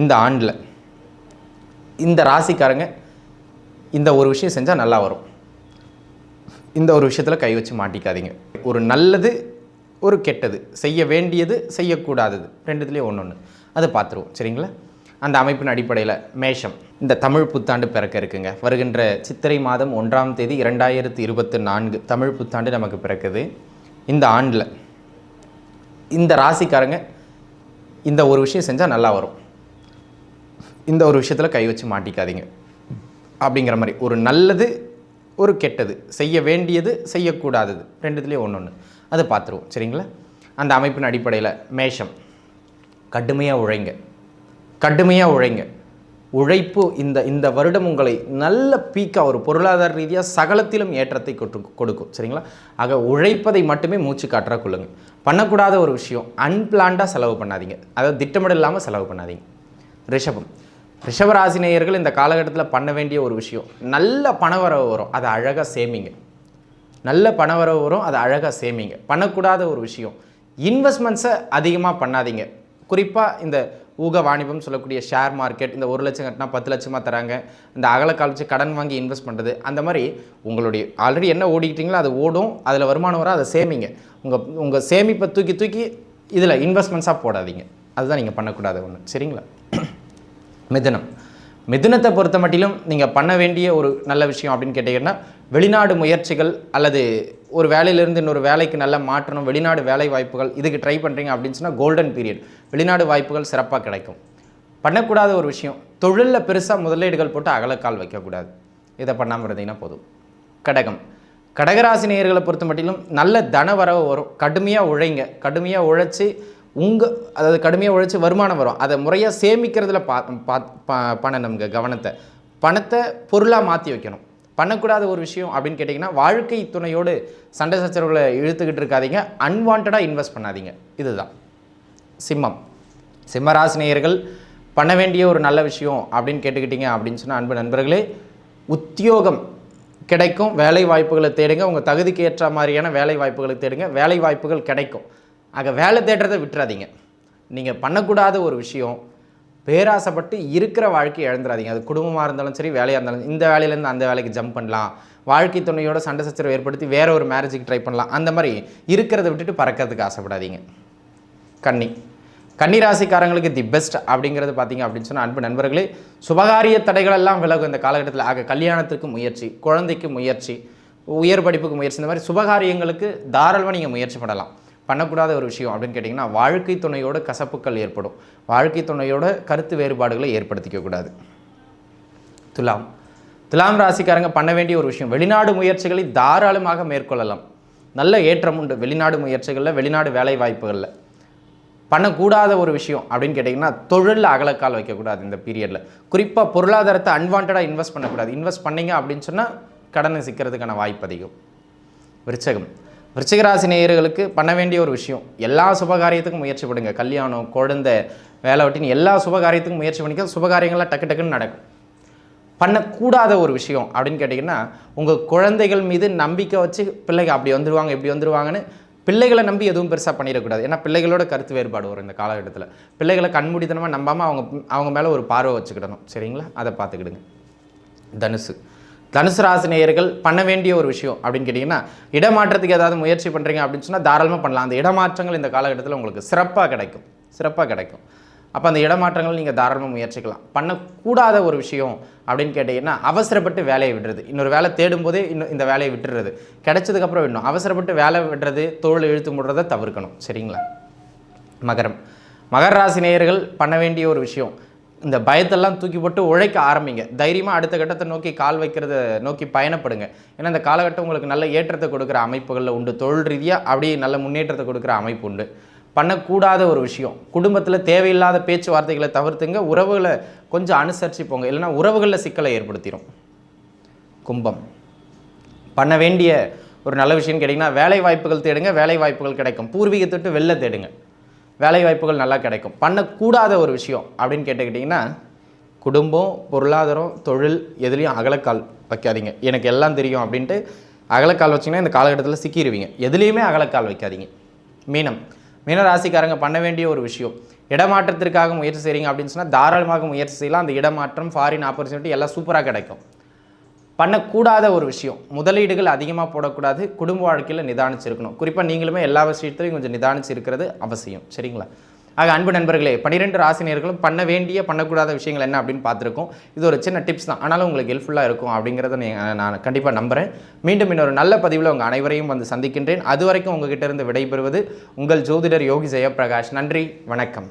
இந்த ஆண்டில் இந்த ராசிக்காரங்க இந்த ஒரு விஷயம் செஞ்சால் நல்லா வரும். இந்த ஒரு விஷயத்தில் கை வச்சு மாட்டிக்காதீங்க. ஒரு நல்லது ஒரு கெட்டது. செய்ய வேண்டியது செய்யக்கூடாதது. ரெண்டுத்துலேயும் ஒன்று ஒன்று அதை பார்த்துருவோம் சரிங்களா? அந்த அமைப்பின் அடிப்படையில் மேஷம். இந்த தமிழ் புத்தாண்டு பிறக்க இருக்குங்க. வருகின்ற சித்திரை மாதம் ஒன்றாம் தேதி இரண்டாயிரத்தி இருபத்தி நான்கு தமிழ் புத்தாண்டு நமக்கு பிறக்குது. இந்த ஆண்டில் இந்த ராசிக்காரங்க இந்த ஒரு விஷயம் செஞ்சால் நல்லா வரும். இந்த ஒரு விஷயத்தில் கை வச்சு மாட்டிக்காதீங்க. அப்படிங்கிற மாதிரி ஒரு நல்லது ஒரு கெட்டது செய்ய வேண்டியது செய்யக்கூடாதது ரெண்டுத்துலேயும் ஒன்று ஒன்று அதை பார்த்துருவோம். சரிங்களா? அந்த அமைப்பின் அடிப்படையில் மேஷம். கடுமையாக உழைங்க. கடுமையாக உழைங்க. உழைப்பு இந்த இந்த வருடம் உங்களை நல்ல பீக்காக ஒரு பொருளாதார ரீதியாக சகலத்திலும் ஏற்றத்தை கொட்டு கொடுக்கும். சரிங்களா? ஆக உழைப்பதை மட்டுமே மூச்சு காட்டுறா கொள்ளுங்க. பண்ணக்கூடாத ஒரு விஷயம் அன்பிளான்டாக செலவு பண்ணாதீங்க. அதாவது திட்டமிடல் இல்லாமல் செலவு பண்ணாதீங்க. ரிஷபம். ரிஷபராசினியர்கள் இந்த காலகட்டத்தில் பண்ண வேண்டிய ஒரு விஷயம் நல்ல பணவரவு வரும் அதை அழகாக சேமிங்க. நல்ல பணவரவு வரும் அதை அழகாக சேமிங்க. பண்ணக்கூடாத ஒரு விஷயம் இன்வெஸ்ட்மெண்ட்ஸை அதிகமாக பண்ணாதீங்க. குறிப்பாக இந்த ஊக வாணிபம் சொல்லக்கூடிய ஷேர் மார்க்கெட் இந்த ஒரு லட்சம் கட்டினா பத்து லட்சமாக தராங்க இந்த அகலக்கால் வச்சு கடன் வாங்கி இன்வெஸ்ட் பண்ணுறது அந்த மாதிரி உங்களுடைய ஆல்ரெடி என்ன ஓடிக்கிட்டீங்களோ அது ஓடும் அதில் வருமானம் வரும் அதை சேமிங்க. உங்கள் உங்கள் சேமிப்பை தூக்கி தூக்கி இதில் இன்வெஸ்ட்மெண்ட்ஸாக போடாதீங்க. அதுதான் நீங்கள் பண்ணக்கூடாத ஒன்று சரிங்களா? மிதனம். மிதுனத்தை பொறுத்த மட்டிலும் நீங்கள் பண்ண வேண்டிய ஒரு நல்ல விஷயம் அப்படின்னு கேட்டிங்கன்னா வெளிநாடு முயற்சிகள் அல்லது ஒரு வேலையிலேருந்து இன்னொரு வேலைக்கு நல்ல மாற்றணும் வெளிநாடு வேலை வாய்ப்புகள் இதுக்கு ட்ரை பண்ணுறீங்க அப்படின்னு சொன்னால் கோல்டன் பீரியட் வெளிநாடு வாய்ப்புகள் சிறப்பாக கிடைக்கும். பண்ணக்கூடாத ஒரு விஷயம் தொழிலில் பெருசாக முதலீடுகள் போட்டு அகலக்கால் வைக்கக்கூடாது. இதை பண்ணாமல் இருந்தீங்கன்னா போதும். கடகம். கடகராசி நேயர்களை பொறுத்த மட்டிலும் நல்ல தன வரவு வரும். கடுமையாக உழைங்க. கடுமையாக உழைச்சி உங்கள் அதாவது கடுமையாக உழைச்சி வருமானம் வரும். அதை முறையாக சேமிக்கிறதுல பா பா ப- நமக்கு கவனத்தை. பணத்தை பொருளாக மாற்றி வைக்கணும். பண்ணக்கூடாத ஒரு விஷயம் அப்படின்னு கேட்டிங்கன்னா வாழ்க்கை துணையோடு சண்டை சச்சரவுகளை இழுத்துக்கிட்டு இருக்காதீங்க. அன்வான்டாக இன்வெஸ்ட் பண்ணாதீங்க. இதுதான். சிம்மம். சிம்மராசினியர்கள் பண்ண வேண்டிய ஒரு நல்ல விஷயம் அப்படின்னு கேட்டுக்கிட்டீங்க அப்படின்னு சொன்னால் அன்பு நண்பர்களே உத்தியோகம் கிடைக்கும். வேலை வாய்ப்புகளை தேடுங்க. உங்கள் தகுதிக்கு ஏற்ற மாதிரியான வேலை வாய்ப்புகளை தேடுங்க. வேலை வாய்ப்புகள் கிடைக்கும். ஆக வேலை தேடுறதை விட்டுறாதீங்க. நீங்கள் பண்ணக்கூடாத ஒரு விஷயம் பேராசைப்பட்டு இருக்கிற வாழ்க்கையை இழந்துடாதீங்க அது குடும்பமாக இருந்தாலும் சரி வேலையாக இருந்தாலும் இந்த வேலையிலேருந்து அந்த வேலைக்கு ஜம்ப் பண்ணலாம். வாழ்க்கை துணையோட சண்டை சச்சரவு ஏற்படுத்தி வேற ஒரு மேரேஜுக்கு ட்ரை பண்ணலாம். அந்த மாதிரி இருக்கிறத விட்டுட்டு பறக்கிறதுக்கு ஆசைப்படாதீங்க. கன்னி. கன்னி ராசிக்காரங்களுக்கு தி பெஸ்ட் அப்படிங்கிறது பார்த்தீங்க அப்படின்னு சொன்னால் அன்பு நண்பர்களே சுபகாரிய தடைகள் எல்லாம் விலகும் இந்த காலகட்டத்தில். ஆக கல்யாணத்துக்கு முயற்சி குழந்தைக்கு முயற்சி உயர் படிப்புக்கு முயற்சி இந்த மாதிரி சுபகாரியங்களுக்கு தாராளமாக நீங்கள் முயற்சி பண்ணலாம். பண்ணக்கூடாத ஒரு விஷயம் அப்படின்னு கேட்டிங்கன்னா வாழ்க்கை துணையோட கசப்புக்கள் ஏற்படும். வாழ்க்கை துணையோட கருத்து வேறுபாடுகளை ஏற்படுத்திக்க கூடாது. துலாம். துலாம் ராசிக்காரங்க பண்ண வேண்டிய ஒரு விஷயம் வெளிநாடு முயற்சிகளை தாராளமாக மேற்கொள்ளலாம். நல்ல ஏற்றம் உண்டு வெளிநாடு முயற்சிகளில் வெளிநாடு வேலை வாய்ப்புகளில். பண்ணக்கூடாத ஒரு விஷயம் அப்படின்னு கேட்டிங்கன்னா தொழிலில் அகலக்கால் வைக்கக்கூடாது இந்த பீரியடில் குறிப்பாக பொருளாதாரத்தை அன்வான்டாக இன்வெஸ்ட் பண்ணக்கூடாது. இன்வெஸ்ட் பண்ணிங்க அப்படின்னு சொன்னால் கடனை சிக்கிறதுக்கான வாய்ப்பு அதிகம். விருச்சகம். விருச்சிகராசி நேயர்களுக்கு பண்ண வேண்டிய ஒரு விஷயம் எல்லா சுபகாரியத்துக்கும் முயற்சி பண்ணுங்க கல்யாணம் குழந்தை வேலை வெட்டின்னு எல்லா சுபகாரியத்துக்கும் முயற்சி பண்ணிக்க சுபகாரியங்கள்லாம் டக்கு டக்குன்னு நடக்கும். பண்ணக்கூடாத ஒரு விஷயம் அப்படின்னு கேட்டிங்கன்னா உங்கள் குழந்தைகள் மீது நம்பிக்கை வச்சு பிள்ளைங்க அப்படி வந்துடுவாங்க இப்படி வந்துடுவாங்கன்னு பிள்ளைகளை நம்பி எதுவும் பெருசாக பண்ணிடக்கூடாது. ஏன்னா பிள்ளைகளோட கருத்து வேறுபாடு வரும் இந்த காலகட்டத்தில். பிள்ளைகளை கண்மூடித்தனமாக நம்பாமல் அவங்க அவங்க மேலே ஒரு பார்வை வச்சுக்கிடணும். சரிங்களா? அதை பார்த்துக்கிடுங்க. தனுசு. தனுசு ராசி நேயர்கள் பண்ண வேண்டிய ஒரு விஷயம் அப்படின்னு கேட்டிங்கன்னா இடமாற்றத்துக்கு ஏதாவது முயற்சி பண்ணுறீங்க அப்படின்னு சொன்னால் தாராளமாக பண்ணலாம். அந்த இடமாற்றங்கள் இந்த காலகட்டத்தில் உங்களுக்கு சிறப்பாக கிடைக்கும். சிறப்பாக கிடைக்கும். அப்போ அந்த இடமாற்றங்கள் நீங்கள் தாராளமாக முயற்சிக்கலாம். பண்ணக்கூடாத ஒரு விஷயம் அப்படின்னு கேட்டிங்கன்னா அவசரப்பட்டு வேலையை விடுறது இன்னொரு வேலை தேடும் போதே இன்னும் இந்த வேலையை விட்டுறது. கிடைச்சதுக்கப்புறம் விடணும் அவசரப்பட்டு வேலை விடுறது தோல் இழுத்து முடுறதை தவிர்க்கணும். சரிங்களா? மகரம். மகர ராசி நேயர்கள் பண்ண வேண்டிய ஒரு விஷயம். இந்த பயத்தெல்லாம் தூக்கி போட்டு உழைக்க ஆரம்பிங்க. தைரியமாக அடுத்த கட்டத்தை நோக்கி கால் வைக்கிறத நோக்கி பயணப்படுங்க. ஏன்னா இந்த காலகட்டம் உங்களுக்கு நல்ல ஏற்றத்தை கொடுக்குற அமைப்புகளில் உண்டு. தொழில் ரீதியாக அப்படியே நல்ல முன்னேற்றத்தை கொடுக்குற அமைப்பு உண்டு. பண்ணக்கூடாத ஒரு விஷயம் குடும்பத்தில் தேவையில்லாத பேச்சுவார்த்தைகளை தவிர்த்துங்க. உறவுகளை கொஞ்சம் அனுசரித்து போங்க. இல்லைன்னா உறவுகளில் சிக்கலை ஏற்படுத்திடும் கும்பம். பண்ண வேண்டிய ஒரு நல்ல விஷயம் கேட்டிங்கன்னா வேலை வாய்ப்புகள் தேடுங்க. வேலை வாய்ப்புகள் கிடைக்கும். பூர்வீகத்தை விட்டு வெளில தேடுங்க. வேலை வாய்ப்புகள் நல்லா கிடைக்கும். பண்ணக்கூடாத ஒரு விஷயம் அப்படின்னு கேட்டுக்கிட்டிங்கன்னா குடும்பம் பொருளாதாரம் தொழில் எதுலேயும் அகலக்கால் வைக்காதீங்க. எனக்கு எல்லாம் தெரியும் அப்படின்ட்டு அகலக்கால் வச்சிங்கன்னா இந்த காலகட்டத்தில் சிக்கிடுவீங்க எதுலேயுமே அகலக்கால் வைக்காதீங்க. மீனம். மீன ராசிக்காரங்க பண்ண வேண்டிய ஒரு விஷயம். இடமாற்றத்திற்காக முயற்சி செய்கிறீங்க அப்படின்னு சொன்னால் தாராளமாக முயற்சி செய்யலாம். அந்த இடமாற்றம் ஃபாரின் ஆப்பர்ச்சுனிட்டி எல்லாம் சூப்பராக கிடைக்கும். பண்ணக்கூடாத ஒரு விஷயம். முதலீடுகள் அதிகமாக போடக்கூடாது. குடும்ப வாழ்க்கையில் நிதானிச்சிருக்கணும். குறிப்பாக நீங்களுமே எல்லா விஷயத்திலையும் கொஞ்சம் நிதானிச்சு இருக்கிறது அவசியம். சரிங்களா? ஆக அன்பு நண்பர்களே பன்னிரெண்டு ராசினியர்களும் பண்ண வேண்டிய பண்ணக்கூடாத விஷயங்கள் என்ன அப்படின்னு பார்த்துருக்கோம். இது ஒரு சின்ன டிப்ஸ் தான். ஆனாலும் உங்களுக்கு ஹெல்ப்ஃபுல்லாக இருக்கும் அப்படிங்கிறத நான் கண்டிப்பாக நம்புகிறேன் மீண்டும் இன்னொரு நல்ல பதிவில் உங்கள் அனைவரையும் வந்து சந்திக்கின்றேன். அது வரைக்கும் உங்ககிட்ட இருந்து விடைபெறுவது உங்கள் ஜோதிடர் யோகி ஜெயபிரகாஷ் நன்றி வணக்கம்.